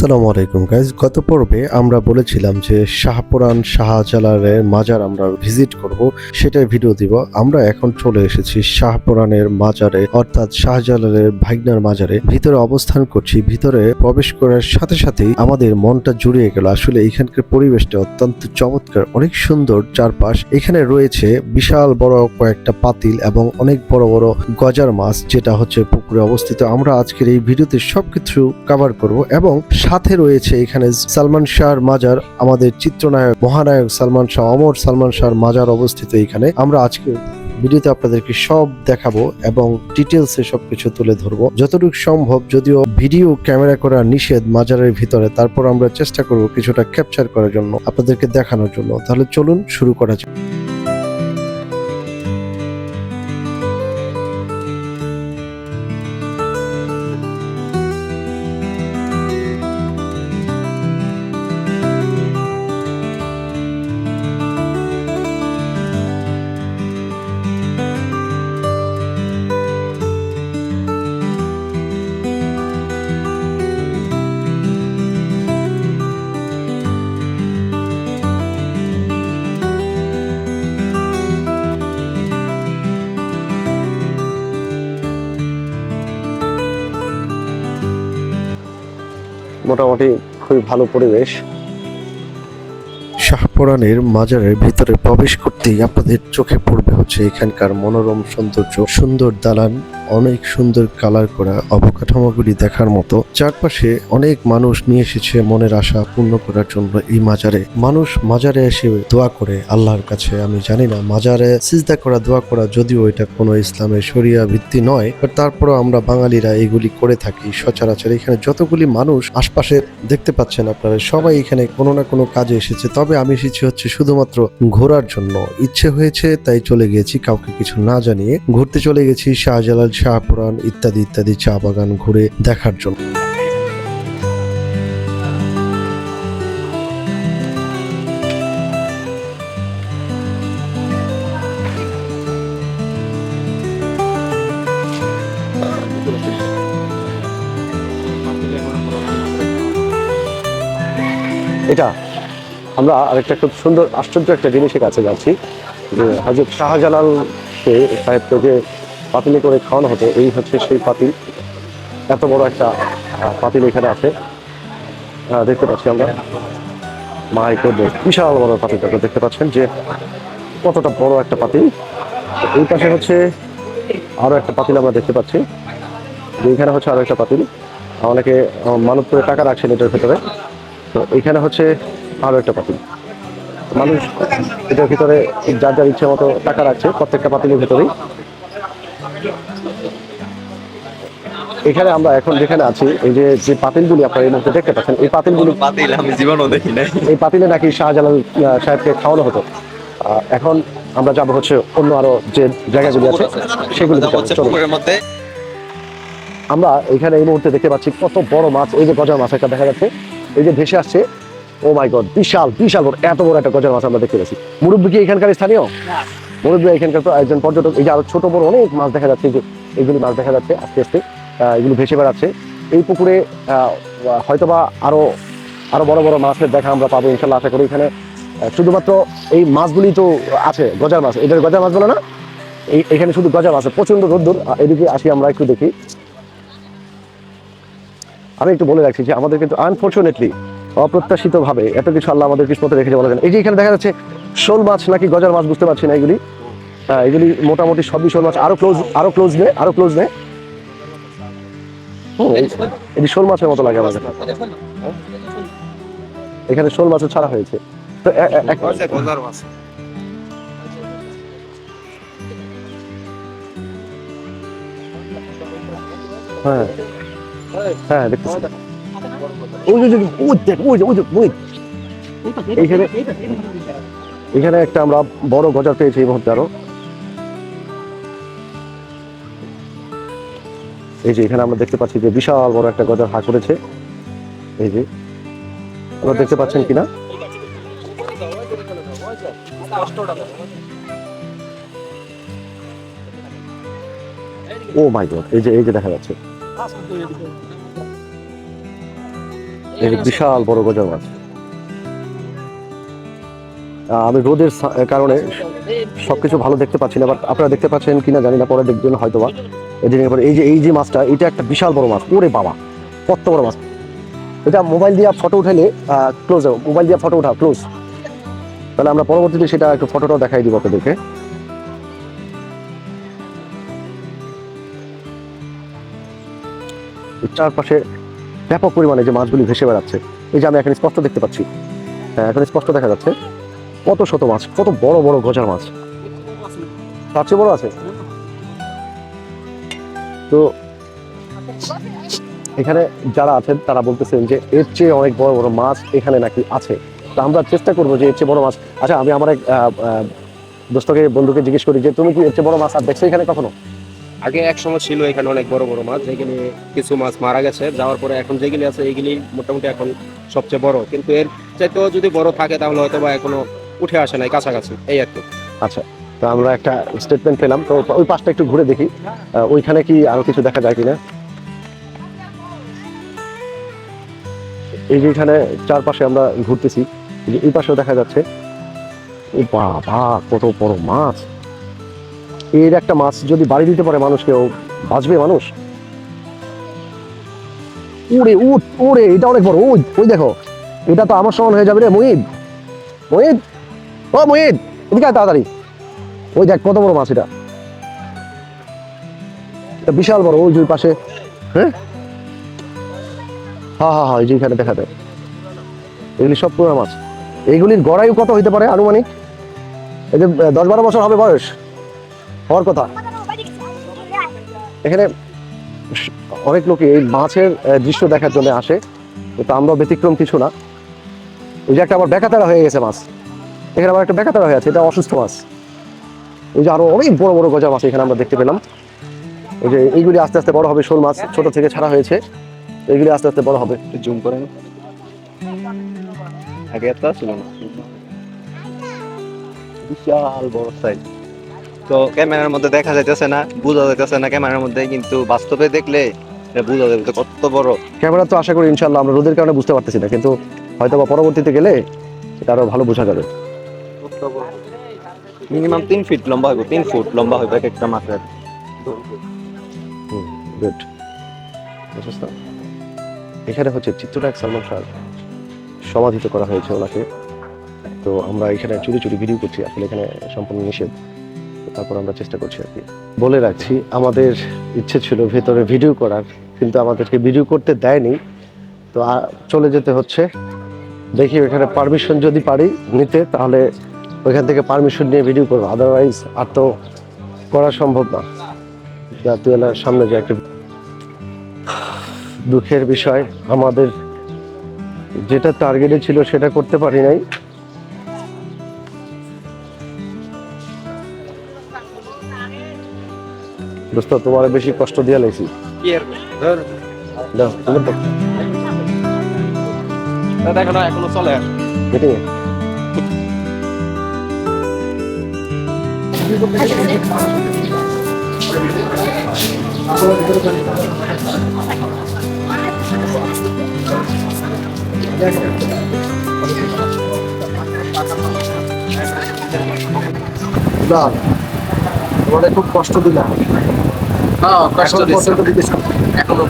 আসসালামু আলাইকুম গাইজ গত পর্বে আমরা বলেছিলাম যে শাহপুরান শাহজালালের মাজার আমরা ভিজিট করব, সেটাই ভিডিও দিব। আমরা এখন চলে এসেছি শাহপুরানের মাজারে, অর্থাৎ শাহজালালের ভাইগনার মাজারে। ভিতরে অবস্থান করছি, ভিতরে প্রবেশ করার সাথে সাথেই আমাদের মনটা জুড়িয়ে গেল। আসলে এখানকার পরিবেশটা অত্যন্ত চমৎকার, অনেক সুন্দর চারপাশ। এখানে রয়েছে বিশাল বড় কয়েকটা পাতিল এবং অনেক বড় বড় গজার মাছ, যেটা হচ্ছে পুকুরে অবস্থিত। আমরা আজকের এই ভিডিওতে সবকিছু কভার করব এবং সাথে রয়েছে এখানে সালমান শাহর মাজার, আমাদের চিত্রনায়ক, মহানায়ক সালমান শাহ, অমর সালমান শাহর মাজার অবস্থিত এখানে। আমরা আজকে ভিডিওতে আপনাদেরকে সব দেখাবো এবং ডিটেলসে সবকিছু তুলে ধরবো। যতটুকু সম্ভব, যদিও ভিডিও, ক্যামেরা করা নিষেধ মাজারের ভিতরে, তারপর আমরা চেষ্টা করব কিছুটা ক্যাপচার করার জন্য, আপনাদেরকে দেখানোর জন্য। তাহলে চলুন, শুরু করা যাক। মোটামুটি খুবই ভালো পরিবেশ। শাহপুরানের মাজারের ভিতরে প্রবেশ করতেই আপনাদের চোখে পড়বে হচ্ছে এখানকার মনোরম সৌন্দর্য, সুন্দর দালান, অনেক সুন্দর কালার করা অবকাঠামোগুলি দেখার মতো। চারপাশে অনেক মানুষ নিয়ে এসেছে মনের আশা পূর্ণ করার জন্য এই মাজারে। মানুষ মাজারে এসে দোয়া করে, আল্লাহর কাছে। আমি জানি না, মাজারে সিজদা করা, দোয়া করা যদিও এটা কোনো ইসলামের শরিয়া ভিত্তি নয় বাট তারপরও আমরা বাঙালিরা এগুলি করে থাকি সচরাচর। এখানে যতগুলি মানুষ আশপাশে দেখতে পাচ্ছেন আপনারা, সবাই এখানে কোনো না কোনো কাজে এসেছে। তবে আমি এসেছি হচ্ছে শুধুমাত্র ঘোরার জন্য। ইচ্ছে হয়েছে, তাই চলে গিয়েছি কাউকে কিছু না জানিয়ে ঘুরতে চলে গেছি শাহজালাল, শাহপুরান ইত্যাদি ইত্যাদি চা বাগান ঘুরে দেখার জন্য। এটা? আমরা আরেকটা খুব সুন্দর, আশ্চর্য একটা জিনিসের কাছে যাচ্ছি, যে হজরত শাহজালালকে সাহেবকে যে পাতিলে করে খাওয়ানো হতো, এই হচ্ছে সেই পাতিল। এত বড় একটা পাতিল এখানে আছে। দেখতে পাচ্ছি আমরা। মাই গোডনেস বিশাল বড় পাতিলটা দেখতে পাচ্ছেন যে কতটা বড় একটা পাতিল। এই পাশে হচ্ছে আরও একটা পাতিল আমরা দেখতে পাচ্ছি। যে এখানে হচ্ছে আরও একটা পাতিল। অনেকে মানত করে টাকা রাখছেন এটার ভেতরে। তো এখানে হচ্ছে আরও একটা পাতিল মানুষ এটার ভিতরে যার যার ইচ্ছে মতো টাকা রাখছে প্রত্যেকটা পাতিলের ভিতরেই। এখানে আমরা এখন যেখানে আছি এই যে যে পাতিলগুলি আপনারা এই মুহূর্তে দেখতে পাচ্ছেন এই পাতিলগুলি বাতিল আমি জীবনও দেখি নাই। এই পাতিলে নাকি শাহজালাল সাহেবকে খাওয়ানো হতো। এখন আমরা যাব হচ্ছে অন্য আরও যে জায়গাগুলি আছে সেগুলি মধ্যে। আমরা এখানে এই মুহূর্তে দেখতে পাচ্ছি কত বড় মাছ এই যে গজার মাছ একটা দেখা যাচ্ছে। এই যে ভেসে আসছে ও মাই গড বিশাল বিশাল বড় এত বড় একটা গজার মাছ আমরা দেখতে পাচ্ছি মুরব্বী কি এখানকার স্থানীয়? মুরব্বী এখানকার তো একজন পর্যটক এই যে আরও ছোট বড় অনেক মাছ দেখা যাচ্ছে যে এইগুলি মাছ দেখা যাচ্ছে আস্তে আস্তে এগুলো ভেসে বেড়াচ্ছে। এই পুকুরে হয়তোবা আরও আরও বড় বড় মাছের দেখা আমরা পাবো ইনশাল্লাহ আশা করি এখানে। শুধুমাত্র এই মাছগুলি তো আছে গজার মাছ। এদের গজার মাছ বলে না? এই এখানে শুধু গজার মাছ প্রচণ্ড রোদ্দুর। এদিকে আসি আমরা একটু দেখি। আমি একটু বলে রাখছি যে আমাদের কিন্তু আনফর্চুনেটলি অপ্রত্যাশিত ভাবে এত কিছু আল্লাহ আমাদের কিসমতে রেখেছে বলা যায় এই যে এখানে দেখা যাচ্ছে শোল মাছ নাকি গজার মাছ বুঝতে পারছি না এগুলি। হ্যাঁ এগুলি মোটামুটি সবই শোল মাছ। আরও ক্লোজ আরও ক্লোজ নে আরও ক্লোজ নে। হুম, এই- এটি শোল মাছের মতো লাগে আমাদের। এখানে শোল মাছও ছাড়া হয়েছে। তো হ্যাঁ। হ্যাঁ দেখতেছি। এখানে একটা আমরা বড় গজা পেয়েছি এই মুহূর্তে আরও। এই যে এখানে আমরা দেখতে পাচ্ছি যে বিশাল বড় একটা গজার হা করেছে এই যে, আপনারা দেখতে পাচ্ছেন কিনা? ও মাই গড, এই যে এই যে দেখা যাচ্ছে। এই বিশাল বড় গজার মাছ আমি রোদের কারণে সবকিছু ভালো দেখতে পাচ্ছি না বাট আপনারা দেখতে পাচ্ছেন কিনা জানি না পরে দেখবেন হয়তো বা এই যে। এই যে মাছটা এটা একটা বিশাল বড় মাছ। ওরে বাবা কত বড় মাছ। এটা মোবাইল দিয়ে ফটো উঠাইলে ক্লোজ মোবাইল দিয়ে ফটো উঠা ক্লোজ তাহলে আমরা পরবর্তীতে সেটা একটু ফটোটাও দেখাই দিব আপনাদেরকে। চারপাশে ব্যাপক পরিমাণে যে মাছগুলি ভেসে বেড়াচ্ছে, এই যে আমি এখানে স্পষ্ট দেখতে পাচ্ছি। হ্যাঁ এখন স্পষ্ট দেখা যাচ্ছে কত শত মাছ, কত বড় বড় গজার মাছ। তার চেয়ে বড় আছে? তো এখানে যারা আছেন, তারা বলতেছেন যে এর চেয়ে অনেক বড় বড় মাছ এখানে নাকি আছে। তো আমরা চেষ্টা করব যে এর চেয়ে বড় মাছ আচ্ছা আমি আমার এক দোস্তকে, বন্ধুকে জিজ্ঞেস করি যে, তুমি কি এর চেয়ে বড় মাছ আর দেখছ এখানে কখনো? আগে এক সময় ছিল এখানে অনেক বড় বড় মাছ, যেগুলি কিছু মাছ মারা গেছে, যাওয়ার পরে এখন যেগুলি আছে এইগুলি মোটামুটি এখন সবচেয়ে বড়। কিন্তু এর চাইতেও যদি বড় থাকে তাহলে হয়তো বা এখনও উঠে আসে নাই কাছাকাছি, এই আর কি। আচ্ছা তো আমরা একটা স্টেটমেন্ট পেলাম। তো ওই পাশটা একটু ঘুরে দেখি। ওইখানে কি আরও কিছু দেখা যায় কিনা? এই যে এখানে চারপাশে আমরা ঘুরতেছি, এই পাশেও দেখা যাচ্ছে। ও বাবা, কত বড় মাছ! এর একটা মাছ যদি বাড়ি দিতে পারে মানুষকে ও বাঁচবে মানুষ? উড়ে উঠ উড়ে এটা অনেক বড়, ওই ওই দেখো, এটা তো আমার সমান হয়ে যাবে রে মহিদ মহিদ ও মহিদ এদিকে তাড়াতাড়ি। ওই দেখ কত বড় মাছ এটা। বিশাল বড়, ওই যে পাশে। হ্যাঁ? হ্যাঁ হ্যাঁ হ্যাঁ এই যে দেখা এগুলি সব পুরো মাছ। এইগুলির গড়াইও কত হইতে পারে আনুমানিক? এই যে দশ বারো বছর হবে বয়স। হওয়ার কথা। এখানে অনেক লোকে এই মাছের দৃশ্য দেখার জন্য আসে। তো আমরা ব্যতিক্রম কিছু না। ওই যে একটা আবার বেকাতারা হয়ে গেছে মাছ। এখানে আবার একটা বেকাতারা হয়ে আছে, এটা অসুস্থ মাছ। ওই যে আরও অনেক বড় বড় গজা মাছ এখানে আমরা দেখতে পেলাম। ওই যে এইগুলি আস্তে আস্তে বড় হবে, শোল মাছ ছোট থেকে ছাড়া হয়েছে। এইগুলি আস্তে আস্তে বড় হবে। জুম করেন। আগে এত ছিল না। বিশাল বড় সাইজ তো ক্যামেরার মধ্যে দেখা যাইতেছে না বোঝা যাইতেছে না ক্যামেরার মধ্যে কিন্তু বাস্তবে দেখলে এটা বোঝা যাবে কত বড়। ক্যামেরা তো আশা করি ইনশাল্লাহ আমরা রোদের কারণে বুঝতে পারতেছি না কিন্তু হয়তো বা পরবর্তীতে গেলে এটা আরও ভালো বোঝা যাবে। মিনিমাম তিন ফিট লম্বা হবে তিন ফুট লম্বা হবে এক একটা মাছের গুড এখানে হচ্ছে চিত্রনায়ক সালমান শাহ সমাধিত করা হয়েছে ওনাকে। তো আমরা এখানে চুরি চুরি ভিডিও করছি আসলে এখানে সম্পূর্ণ নিষেধ। তারপর আমরা চেষ্টা করছি আর কি। বলে রাখছি, আমাদের ইচ্ছে ছিল ভেতরে ভিডিও করার, কিন্তু আমাদেরকে ভিডিও করতে দেয়নি। তো চলে যেতে হচ্ছে। দেখি এখানে পারমিশন যদি পারি নিতে, তাহলে ওইখান থেকে পারমিশন নিয়ে ভিডিও করব। আদারওয়াইজ আর তো করা সম্ভব না। জাতীয় সামনে যে একটা দুঃখের বিষয়। আমাদের যেটা টার্গেটে ছিল সেটা করতে পারি নাই। দোস্ত তোমার বেশি কষ্ট দিয়ে দেখো না এখনও চলে তোমাদের খুব কষ্ট দিলাম। কষ্ট এখনও দিচ্ছে। এখনও।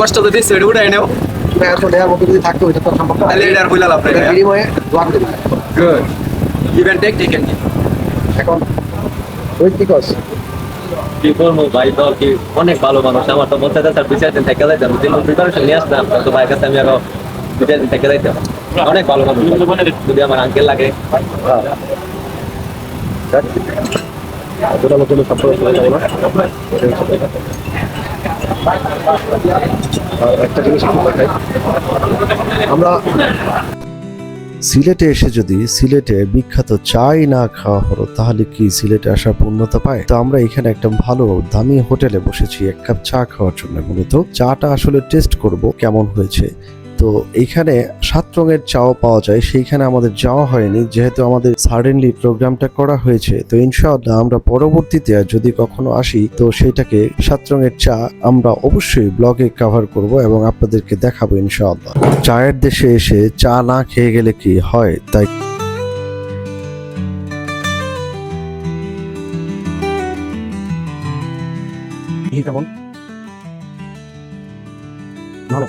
কষ্ট তো দিচ্ছে এটা উঠাই নেও। এত দেওয়ার মতো যদি থাকতো এটা তো সম্ভব তাহলে এটা আর বুঝলাম আপনার এটা বিনিময়ে দোয়া করে। গুড ইভেন টেক টেকেন এখন ওই কি কস কি বলব ভাই তো কি অনেক ভালো মানুষ। আমার তো মন চাইতে দুই চার দিন থেকে যাইতাম দিন প্রিপারেশন নিয়ে আসতাম তো ভাইয়ের কাছে আমি আরও দুই চার দিন থেকে যাইতাম অনেক ভালো মানুষ। যদি আমার আঙ্কেল লাগে। তোরা লোকের সবসময় চলে না আর একটা জিনিস আমরা সিলেটে এসে যদি সিলেটে বিখ্যাত চাই না খাওয়া হলো, তাহলে কি সিলেটে আসা পূর্ণতা পায়? তো আমরা এখানে একটা ভালো, দামি হোটেলে বসেছি, এক কাপ চা খাওয়ার জন্য। মূলত চাটা আসলে টেস্ট করব কেমন হয়েছে। তো এইখানে সাত রঙের চাও পাওয়া যায়, সেইখানে আমাদের যাওয়া হয়নি, যেহেতু আমাদের সাডেনলি প্রোগ্রামটা করা হয়েছে। তো ইনশাআল্লাহ আমরা পরবর্তীতে যদি কখনো আসি, তো সেটাকে সাত রঙের চা আমরা অবশ্যই ব্লগে কভার করব এবং আপনাদেরকে দেখাবো ইনশাআল্লাহ। চায়ের দেশে এসে চা না খেয়ে গেলে কি হয়? তাই কেমন? ভালো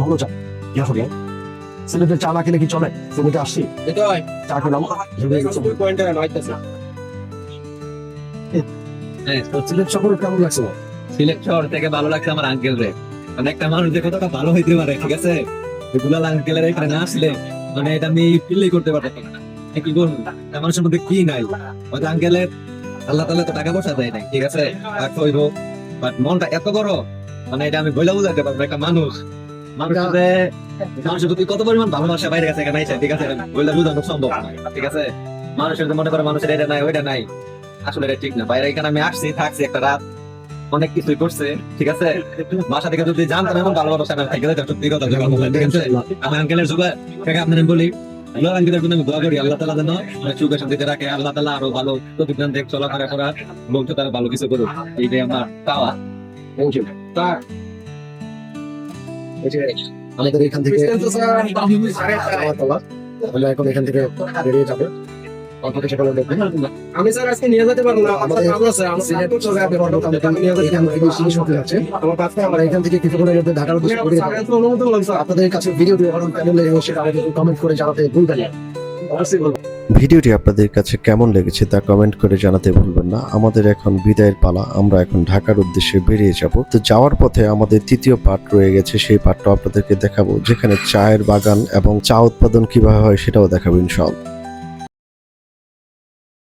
ভালো চা। ইয়া সিলেটে চা না খেলে কি চলে? সিলেটে আসছি। চা খেলাম। সিলেট শহর কেমন লাগছে? সিলেট শহর থেকে ভালো লাগছে আমার আঙ্কেল রে। মানে একটা মানুষ যে কতটা ভালো হইতে পারে ঠিক আছে? গুলাল আঙ্কেলের এখানে না আসলে মানে এটা আমি ফিলই করতে পারতাম না। কি করব মানুষের মধ্যে কি নাই? হয়তো আঙ্কেলের আল্লাহ তালা তো টাকা পয়সা দেয় নাই ঠিক আছে? আর কইব বাট মনটা এত বড় মানে এটা আমি বইলা বুঝাতে পারব একটা মানুষ। মানুষের প্রতি কত পরিমাণ ভালোবাসা বাইরে কাছে এখানে ঠিক আছে? বইলা বুঝানো সম্ভব ঠিক আছে? মানুষের মনে করে মানুষের এটা নাই ওইটা নাই আসলে এটা ঠিক না। বাইরে এখানে আমি আসছি থাকছি একটা রাত অনেক কিছুই করছে ঠিক আছে? বাসা থেকে যদি জানতাম এমন ভালো ভালো থেকে সত্যি কথা ঠিক আছে? আমার আঙ্কেলের আপনার বলি আল্লাহ আঙ্কেলের জন্য আমি দোয়া করি আল্লাহ তালা যেন সুখে শান্তিতে রাখে আল্লাহ তালা আরও ভালো প্রতিদান দেখ চলাফেরা করা তারা ভালো কিছু করুক এইটাই আমার চাওয়া। থ্যাংক ইউ আমাদের এখান থেকে। আমরা এখন এখান থেকে বেরিয়ে যাবে আমি স্যার আজকে নিয়ে যেতে পারব না আমার এখান থেকে ঢাকার আপনাদের কাছে ভিডিও দিয়ে কমেন্ট করে জানাতে ভুলবেন না অবশ্যই ভিডিওটি আপনাদের কাছে কেমন লেগেছে তা কমেন্ট করে জানাতে ভুলবেন না। আমাদের এখন বিদায়ের পালা, আমরা এখন ঢাকার উদ্দেশ্যে বেরিয়ে যাব। তো যাওয়ার পথে আমাদের তৃতীয় পার্ট রয়ে গেছে, সেই পার্টটা আপনাদেরকে দেখাবো, যেখানে চায়ের বাগান এবং চা উৎপাদন কীভাবে হয় সেটাও দেখাবো ইনশাআল্লাহ।